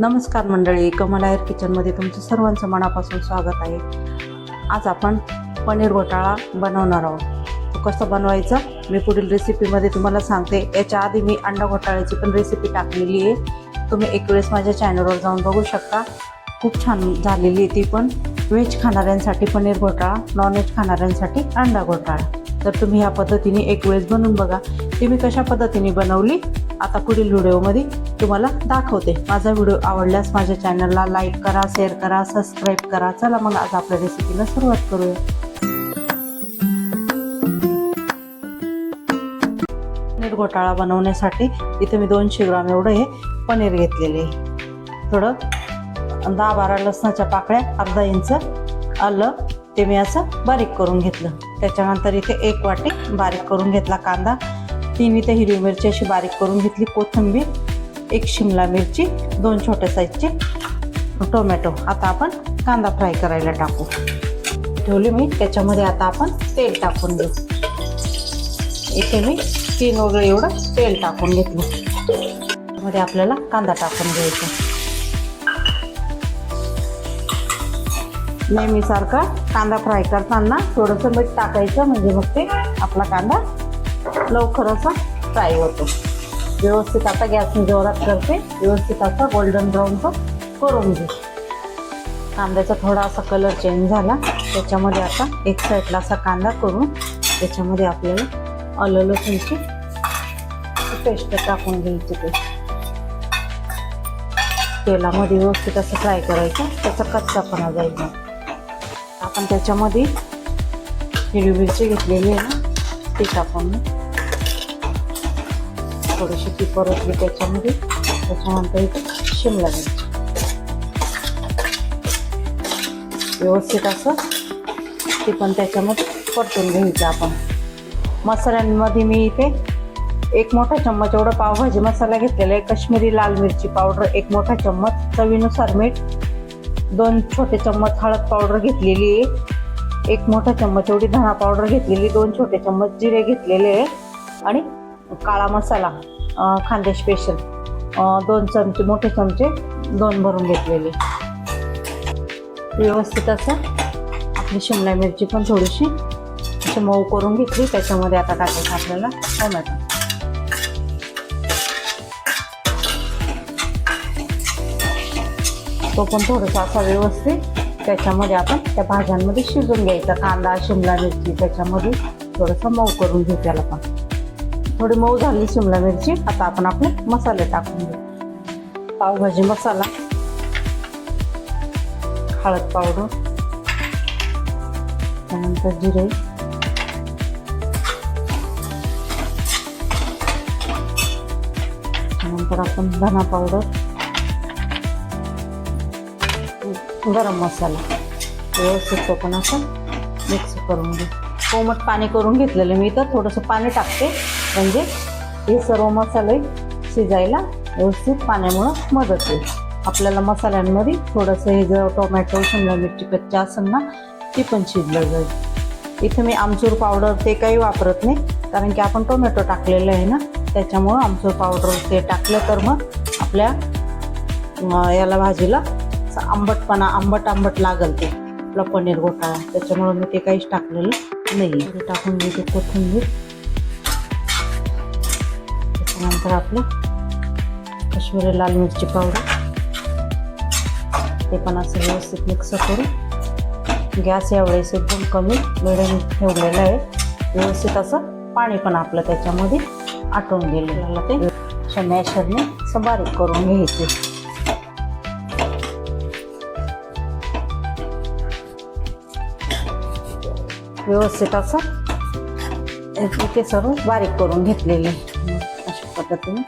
नमस्कार मंडळी कमलायर किचनमध्ये तुमचं सर्वांचं मनापासून स्वागत आहे. आज आपण पनीर घोटाळा बनवणार आहोत. तो कसं बनवायचा? मी पुढील रेसिपीमध्ये तुम्हाला सांगते. याच्या आधी मी अंडा घोटाळ्याची पण रेसिपी टाकलेली आहे. तुम्ही एक वेळेस माझ्या चॅनलवर जाऊन बघू शकता. खूप छान झालेली आहे ती पण. व्हेज खाणाऱ्यांसाठी पनीर घोटाळा नॉन व्हेज खाणाऱ्यांसाठी अंडा घोटाळा. तर तुम्ही ह्या पद्धतीने एक वेळेस बनवून बघा. ती मी कशा पद्धतीने बनवली आता पुढील व्हिडिओमध्ये तुम्हाला दाखवते. माझा व्हिडिओ आवडल्यास माझ्या चॅनलला लाईक करा शेअर करा सबस्क्राईब करा. चला मग आज आपल्या रेसिपीला सुरुवात करूया. पनीर घोटाळा बनवण्यासाठी इथे मी दोनशे ग्राम एवढं हे पनीर घेतलेले थोडं दहा बारा लसणाच्या पाकळ्या अर्धा इंच आलं ते मी असं बारीक करून घेतलं. त्याच्यानंतर इथे एक वाटी बारीक करून घेतला कांदा. तीन इथे हिरवी मिरची अशी बारीक करून घेतली कोथिंबीर एक शिमला मिरची दोन छोट्या साईजचे टोमॅटो. आता आपण कांदा फ्राय करायला टाकू. ठेवली मी त्याच्यामध्ये आता आपण तेल टाकून घेऊ. इथे मी तीन वगैरे एवढं तेल टाकून घेतलं. त्यामध्ये आपल्याला कांदा टाकून घ्यायचा. नेहमीसारखा कांदा फ्राय करताना थोडंसं मीठ टाकायचं म्हणजे मग ते आपला कांदा लवकर असा फ्राय होतो. व्यवस्थित आता गॅस मी जोरात करते. व्यवस्थित असा गोल्डन ब्राऊनचा करून घे कांद्याचा थोडा असा कलर चेंज झाला. त्याच्यामध्ये आता एक साईडला असा कांदा करून त्याच्यामध्ये आपल्याला आलं लसूणची पेस्ट टाकून घ्यायची ते. तेलामध्ये व्यवस्थित असं फ्राय करायचं. त्याचा कच्चापणा जायचा. आपण त्याच्यामध्ये हिरवी मिरची घेतलेली आहे ना ती टाकून थोडीशी ती परतली त्याच्यामध्ये त्याच्यानंतर इथे शिमला मिरची. व्यवस्थित असं ती पण त्याच्यामध्ये परतून घ्यायचं आपण. मसाल्यांमध्ये मी इथे एक मोठा चम्मच एवढा पावभाजी मसाला घेतलेला आहे. कश्मीरी लाल मिरची पावडर एक मोठा चम्मच चवीनुसार मीठ दोन छोटे चम्मच हळद पावडर घेतलेली आहे. एक मोठा चम्मच एवढी धणा पावडर घेतलेली दोन छोटे चम्मच जिरे घेतलेले आहे. आणि काळा मसाला खांदे स्पेशल दोन चमचे मोठे चमचे दोन भरून घेतलेले. व्यवस्थित असं आपली शिमला मिरची पण थोडीशी अशी मऊ करून घेतली. त्याच्यामध्ये आता टाकायचं आपल्याला टोमॅटो. तो पण थोडासा असा व्यवस्थित त्याच्यामध्ये आपण त्या भाज्यांमध्ये शिजून घ्यायचा. कांदा शिमला मिरची त्याच्यामध्ये थोडंसं मऊ करून घेऊ त्याला पण. थोडी मऊ झाली शिमला मिरची आता आपण आपले मसाले टाकून घेऊ. पावभाजी मसाला हळद पावडर त्यानंतर जिरे. त्यानंतर आपण धना पावडर गरम मसाला. व्यवस्थित तो पण असं मिक्स करून घे. कोमट पाणी करून घेतलेलं मी तर थोडंसं पाणी टाकते. म्हणजे हे सर्व मसाले शिजायला व्यवस्थित पाण्यामुळं मदत होईल. आपल्याला मसाल्यांमध्ये थोडंसं हे जर टोमॅटो शिमला मिरची कच्ची असेल ना ती पण शिजलं जाईल. इथे मी आमचूर पावडर ते काही वापरत नाही. कारण की आपण टोमॅटो टाकलेलं आहे ना त्याच्यामुळं आमचूर पावडर ते टाकलं तर मग आपल्या याला भाजीला आंबटपणा आंबट आंबट लागल ते. आपला पनीर घोटाळा. त्याच्यामुळं मी ते काहीच टाकलेलं नाही टाकून घेते कोथिंबीर. त्याच्यानंतर आपलं काश्मिरी लाल मिरची पावडर. ते पण असं व्यवस्थित मिक्स करून गॅस यावेळेस एकदम कमी मिडियम ठेवलेलं आहे. व्यवस्थित असं पाणी पण आपलं त्याच्यामध्ये आटून गेलेलं ते अशा मॅशरने असं बारीक करून घ्यायचे. व्यवस्थित असं इथे सर्व बारीक करून घेतलेले अशा पद्धतीने.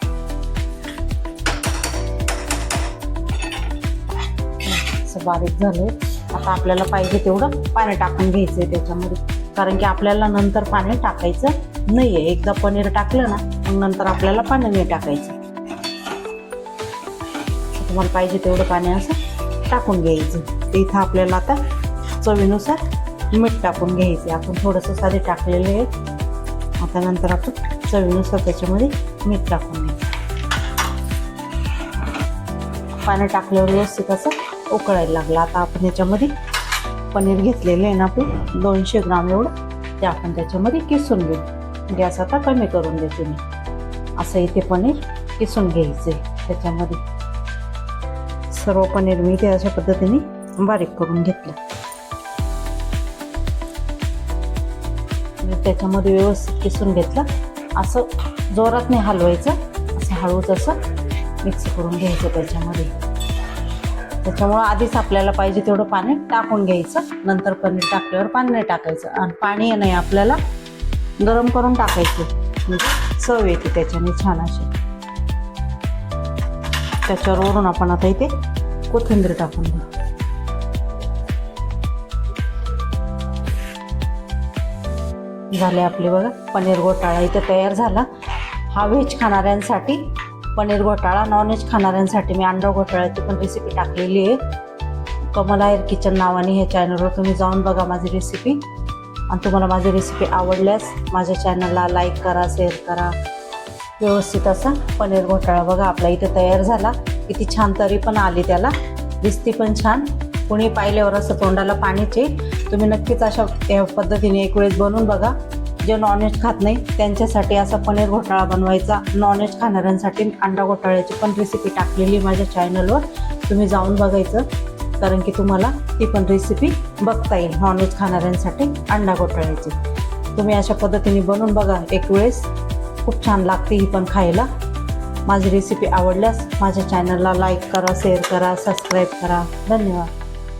असं बारीक झालं आता आपल्याला पाहिजे तेवढं पाणी टाकून घ्यायचं आहे त्याच्यामध्ये. कारण की आपल्याला नंतर पाणी टाकायचं नाही आहे एकदा पनीर टाकलं ना मग नंतर आपल्याला पाणी नाही टाकायचं. तुम्हाला पाहिजे तेवढं पाणी असं टाकून घ्यायचं. ते इथं आपल्याला आता चवीनुसार मीठ टाकून घ्यायचे. आपण थोडंसं साधे टाकलेले आहे आता नंतर आपण चवीनुसार त्याच्यामध्ये मीठ टाकून घ्यायचं. पाणी टाकल्यावर व्यवस्थित असं उकळायला लागलं. आता आपण याच्यामध्ये पनीर घेतलेलं आहे ना आपलं दोनशे ग्राम एवढं. ते आपण त्याच्यामध्ये किसून घेऊ. गॅस आता कमी करून देते मी असं इथे पनीर किसून घ्यायचं आहे त्याच्यामध्ये. सर्व पनीर मी ते अशा पद्धतीने बारीक करून घेतलं. आणि त्याच्यामध्ये व्यवस्थित किसून घेतलं. असं जोरात नाही हलवायचं. असं हळूच असं मिक्स करून घ्यायचं त्याच्यामध्ये. त्याच्यामुळं आधीच आपल्याला पाहिजे तेवढं पाणी टाकून घ्यायचं. नंतर पनीर टाकल्यावर पाणी नाही टाकायचं. आणि पाणी नाही आपल्याला गरम करून टाकायचं. म्हणजे चव येते त्याच्याने छान अशी. त्याच्यावर वरून आपण आता इथे कोथिंबीर टाकून घेऊ झाले आपले बघा. पनीर घोटाळा इथे तयार झाला. हा व्हेज खाणाऱ्यांसाठी पनीर घोटाळा नॉनव्हेज खाणाऱ्यांसाठी मी अंडा घोटाळ्याची पण रेसिपी टाकलेली आहे. कमल आयर किचन नावाने ह्या चॅनलवर तुम्ही जाऊन बघा माझी रेसिपी आणि तुम्हाला माझी रेसिपी आवडल्यास माझ्या चॅनलला लाईक करा शेअर करा. व्यवस्थित असा पनीर घोटाळा बघा आपला इथे तयार झाला. किती छान तरी पण आली त्याला. दिसती पण छान. कुणी पाहिल्यावर असं तोंडाला पाणीचे तुम्ही नक्कीच अशा या पद्धतीने एक वेळेस बनवून बघा. जे नॉनव्हेज खात नाही त्यांच्यासाठी असा पनीर घोटाळा बनवायचा. नॉनव्हेज खाणाऱ्यांसाठी अंडा घोटाळ्याची पण रेसिपी टाकलेली माझ्या चॅनलवर तुम्ही जाऊन बघायचं. कारण की तुम्हाला ती पण रेसिपी बघता येईल नॉनव्हेज खाणाऱ्यांसाठी अंडा घोटाळ्याची. तुम्ही अशा पद्धतीने बनवून बघा एक वेळेस. खूप छान लागते ही पण खायला. माझी रेसिपी आवडल्यास माझ्या चॅनलला लाईक करा शेअर करा सबस्क्राईब करा. धन्यवाद.